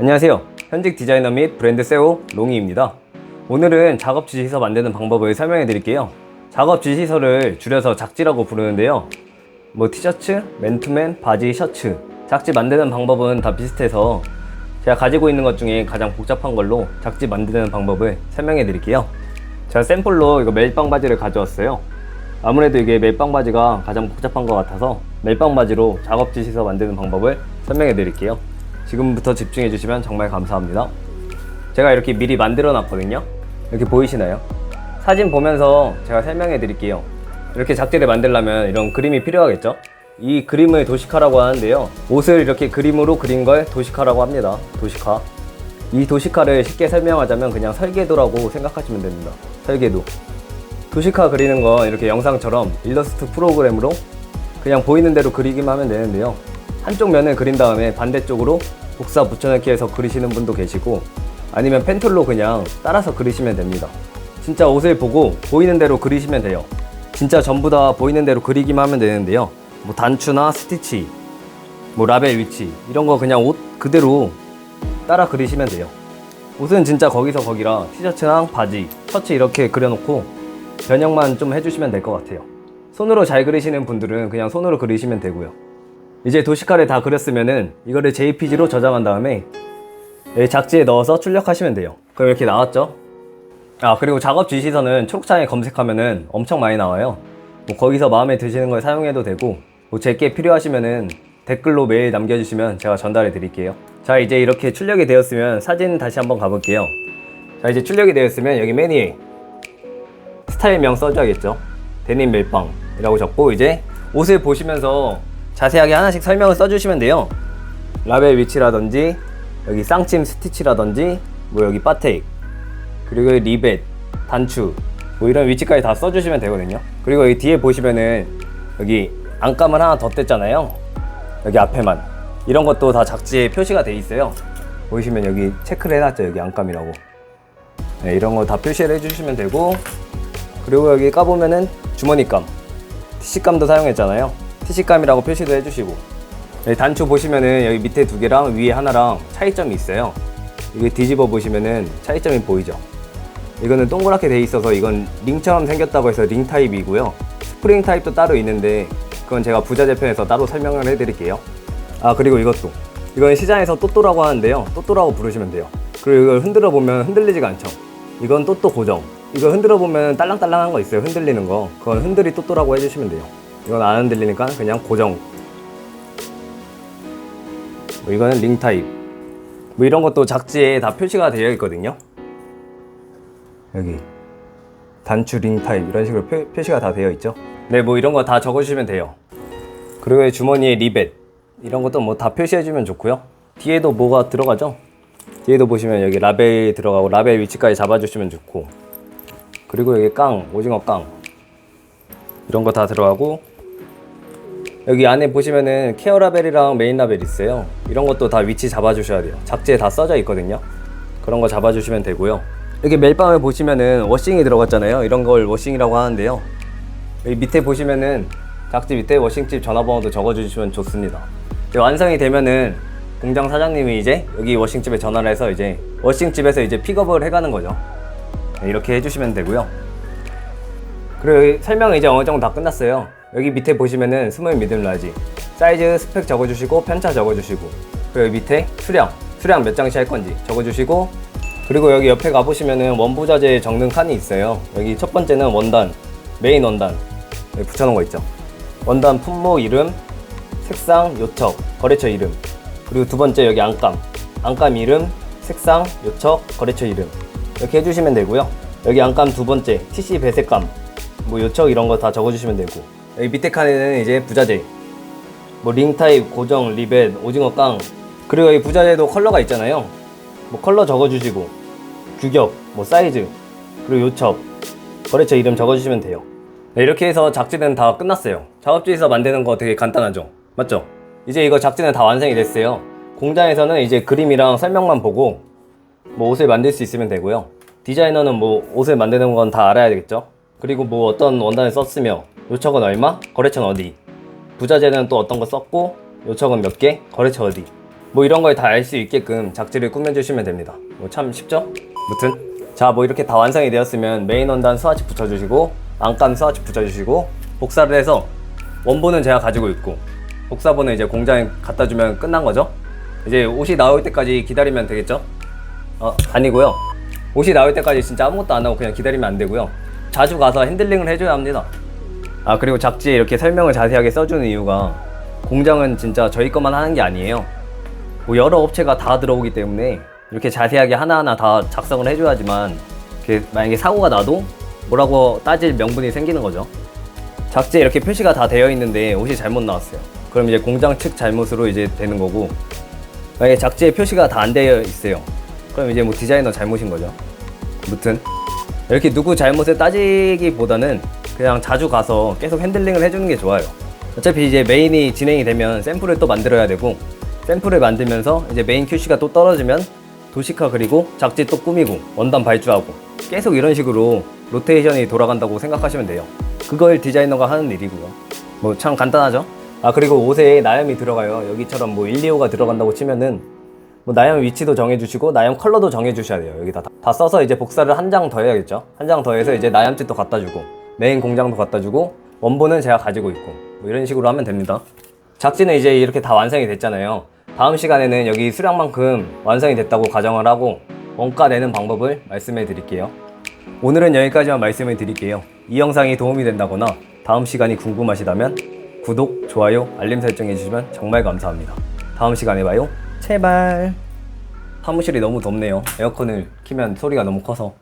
안녕하세요. 현직 디자이너 및 브랜드 세오 롱이입니다. 오늘은 작업 지시서 만드는 방법을 설명해 드릴게요. 작업 지시서를 줄여서 작지라고 부르는데요. 뭐 티셔츠, 맨투맨, 바지, 셔츠. 작지 만드는 방법은 다 비슷해서 제가 가지고 있는 것 중에 가장 복잡한 걸로 작지 만드는 방법을 설명해 드릴게요. 제가 샘플로 이거 멜빵 바지를 가져왔어요. 아무래도 이게 멜빵 바지가 가장 복잡한 것 같아서 멜빵 바지로 작업 지시서 만드는 방법을 설명해 드릴게요. 지금부터 집중해 주시면 정말 감사합니다. 제가 이렇게 미리 만들어 놨거든요. 이렇게 보이시나요? 사진 보면서 제가 설명해 드릴게요. 이렇게 작지를 만들려면 이런 그림이 필요하겠죠? 이 그림을 도식화라고 하는데요. 옷을 이렇게 그림으로 그린 걸 도식화라고 합니다. 도식화. 이 도식화를 쉽게 설명하자면 그냥 설계도라고 생각하시면 됩니다. 설계도. 도식화 그리는 건 이렇게 영상처럼 일러스트 프로그램으로 그냥 보이는 대로 그리기만 하면 되는데요. 한쪽 면을 그린 다음에 반대쪽으로 복사 붙여넣기 해서 그리시는 분도 계시고 아니면 펜툴로 그냥 따라서 그리시면 됩니다. 진짜 옷을 보고 보이는 대로 그리시면 돼요. 진짜 전부 다 보이는 대로 그리기만 하면 되는데요. 뭐 단추나 스티치, 뭐 라벨 위치 이런 거 그냥 옷 그대로 따라 그리시면 돼요. 옷은 진짜 거기서 거기라 티셔츠랑 바지, 셔츠 이렇게 그려놓고 변형만 좀 해주시면 될 것 같아요. 손으로 잘 그리시는 분들은 그냥 손으로 그리시면 되고요. 이제 도시카를 다 그렸으면은 이거를 JPG로 저장한 다음에 작지에 넣어서 출력하시면 돼요. 그럼 이렇게 나왔죠? 아 그리고 작업 지시서는 초록창에 검색하면은 엄청 많이 나와요. 뭐 거기서 마음에 드시는 걸 사용해도 되고 뭐 제게 필요하시면은 댓글로 메일 남겨주시면 제가 전달해 드릴게요. 자 이제 이렇게 출력이 되었으면 사진 다시 한번 가볼게요. 자 이제 출력이 되었으면 여기 맨 위에 스타일명 써줘야겠죠. 데님 멜빵이라고 적고 이제 옷을 보시면서 자세하게 하나씩 설명을 써주시면 돼요. 라벨 위치라든지 여기 쌍침 스티치라든지 뭐 여기 바테익 그리고 리벳 단추 뭐 이런 위치까지 다 써주시면 되거든요. 그리고 여기 뒤에 보시면은 여기 안감을 하나 더 뗐잖아요. 여기 앞에만 이런 것도 다 작지에 표시가 돼 있어요. 보시면 여기 체크를 해놨죠 여기 안감이라고. 네, 이런 거 다 표시를 해주시면 되고 그리고 여기 까보면은 주머니감 TC감도 사용했잖아요 TC감이라고 표시도 해주시고. 여기 단추 보시면은 여기 밑에 두 개랑 위에 하나랑 차이점이 있어요. 이게 뒤집어 보시면은 차이점이 보이죠? 이거는 동그랗게 돼 있어서 이건 링처럼 생겼다고 해서 링 타입이고요. 스프링 타입도 따로 있는데 그건 제가 부자재 편에서 따로 설명을 해드릴게요. 아 그리고 이것도. 이건 시장에서 또또라고 하는데요. 또또라고 부르시면 돼요. 그리고 이걸 흔들어 보면 흔들리지가 않죠? 이건 또또 고정. 이거 흔들어 보면 딸랑딸랑한 거 있어요. 흔들리는 거. 그건 흔들이 또또라고 해주시면 돼요 이건 안 흔들리니까 그냥 고정. 뭐 이거는 링 타입. 뭐 이런 것도 작지에 다 표시가 되어 있거든요. 여기. 단추 링 타입 이런 식으로 표, 표시가 다 되어 있죠? 네 뭐 이런 거 다 적어주시면 돼요. 그리고 이 주머니에 리벳 이런 것도 뭐 다 표시해주면 좋고요. 뒤에도 뭐가 들어가죠? 뒤에도 보시면 여기 라벨 들어가고 라벨 위치까지 잡아주시면 좋고. 그리고 여기 깡 오징어 깡. 이런 거 다 들어가고 여기 안에 보시면은 케어 라벨이랑 메인 라벨 있어요. 이런 것도 다 위치 잡아주셔야 돼요. 작지에 다 써져 있거든요. 그런 거 잡아주시면 되고요. 여기 멜빵을 보시면은 워싱이 들어갔잖아요. 이런 걸 워싱이라고 하는데요. 여기 밑에 보시면은 작지 밑에 워싱집 전화번호도 적어주시면 좋습니다. 완성이 되면은 공장 사장님이 이제 여기 워싱집에 전화를 해서 이제 워싱집에서 이제 픽업을 해가는 거죠. 네, 이렇게 해주시면 되고요. 그리고 여기 설명 이제 어느 정도 다 끝났어요 여기 밑에 보시면은 스몰 미들 라지. 사이즈 스펙 적어주시고 편차 적어주시고. 그리고 여기 밑에 수량 수량 몇 장씩 할 건지 적어주시고. 그리고 여기 옆에 가보시면은 원부자재 적는 칸이 있어요. 여기 첫 번째는 원단 메인 원단. 붙여놓은 거 있죠? 원단 품목 이름 색상 요청 거래처 이름. 그리고 두 번째 여기 안감. 안감 이름 색상 요청 거래처 이름. 이렇게 해주시면 되고요. 여기 안감 두 번째 TC 배색감. 뭐 요청 이런 거 다 적어주시면 되고 여기 밑에 칸에는 이제 부자재. 뭐 링 타입 고정 리벳 오징어 깡. 그리고 여기 부자재도 컬러가 있잖아요. 뭐 컬러 적어주시고. 규격 뭐 사이즈 그리고 요청 거래처 이름 적어주시면 돼요. 네, 이렇게 해서 작지는 다 끝났어요. 작업지에서 만드는 거 되게 간단하죠? 맞죠? 이제 이거 작지는 다 완성이 됐어요. 공장에서는 이제 그림이랑 설명만 보고 뭐 옷을 만들 수 있으면 되고요. 디자이너는 뭐 옷을 만드는 건 다 알아야 되겠죠 그리고 뭐 어떤 원단을 썼으며 요청은 얼마 거래처는 어디 부자재는 또 어떤 거 썼고 요청은 몇 개 거래처 어디 뭐 이런 걸 다 알 수 있게끔 작지를 꾸며주시면 됩니다. 뭐 참 쉽죠? 무튼 자 뭐 이렇게 다 완성이 되었으면 메인 원단 스와치 붙여주시고 안감 스와치 붙여주시고 복사를 해서 원본은 제가 가지고 있고 복사본은 이제 공장에 갖다 주면 끝난 거죠. 이제 옷이 나올 때까지 기다리면 되겠죠? 어 아니고요. 옷이 나올 때까지 진짜 아무것도 안 하고 그냥 기다리면 안 되고요. 자주 가서 핸들링을 해줘야 합니다. 아 그리고 작지에 이렇게 설명을 자세하게 써주는 이유가 공장은 진짜 저희 것만 하는 게 아니에요. 뭐 여러 업체가 다 들어오기 때문에 이렇게 자세하게 하나하나 다 작성을 해줘야지만 만약에 사고가 나도 뭐라고 따질 명분이 생기는 거죠. 작지에 이렇게 표시가 다 되어 있는데 옷이 잘못 나왔어요. 그럼 이제 공장 측 잘못으로 이제 되는 거고 만약에 작지에 표시가 다 안 되어 있어요. 그럼 이제 뭐 디자이너 잘못인 거죠. 무튼 이렇게 누구 잘못을 따지기보다는 그냥 자주 가서 계속 핸들링을 해주는 게 좋아요. 어차피 이제 메인이 진행이 되면 샘플을 또 만들어야 되고 샘플을 만들면서 이제 메인 QC가 또 떨어지면 도시카 그리고 작지 또 꾸미고 원단 발주하고 계속 이런 식으로 로테이션이 돌아간다고 생각하시면 돼요. 그걸 디자이너가 하는 일이고요. 뭐 참 간단하죠? 아 그리고 옷에 나염이 들어가요. 여기처럼 뭐 1, 2호가 들어간다고 치면은 뭐 나염 위치도 정해주시고 나염 컬러도 정해주셔야 돼요. 여기다 다, 다 써서 이제 복사를 한 장 더 해야겠죠. 한 장 더 해서 이제 나염집도 갖다 주고 메인 공장도 갖다 주고 원본은 제가 가지고 있고 뭐 이런 식으로 하면 됩니다. 작지는 이제 이렇게 다 완성이 됐잖아요. 다음 시간에는 여기 수량만큼 완성이 됐다고 가정을 하고 원가 내는 방법을 말씀해 드릴게요. 오늘은 여기까지만 말씀을 드릴게요. 이 영상이 도움이 된다거나 다음 시간이 궁금하시다면 구독, 좋아요, 알림 설정해 주시면 정말 감사합니다. 다음 시간에 봐요. 제발. 사무실이 너무 덥네요. 에어컨을 키면 소리가 너무 커서.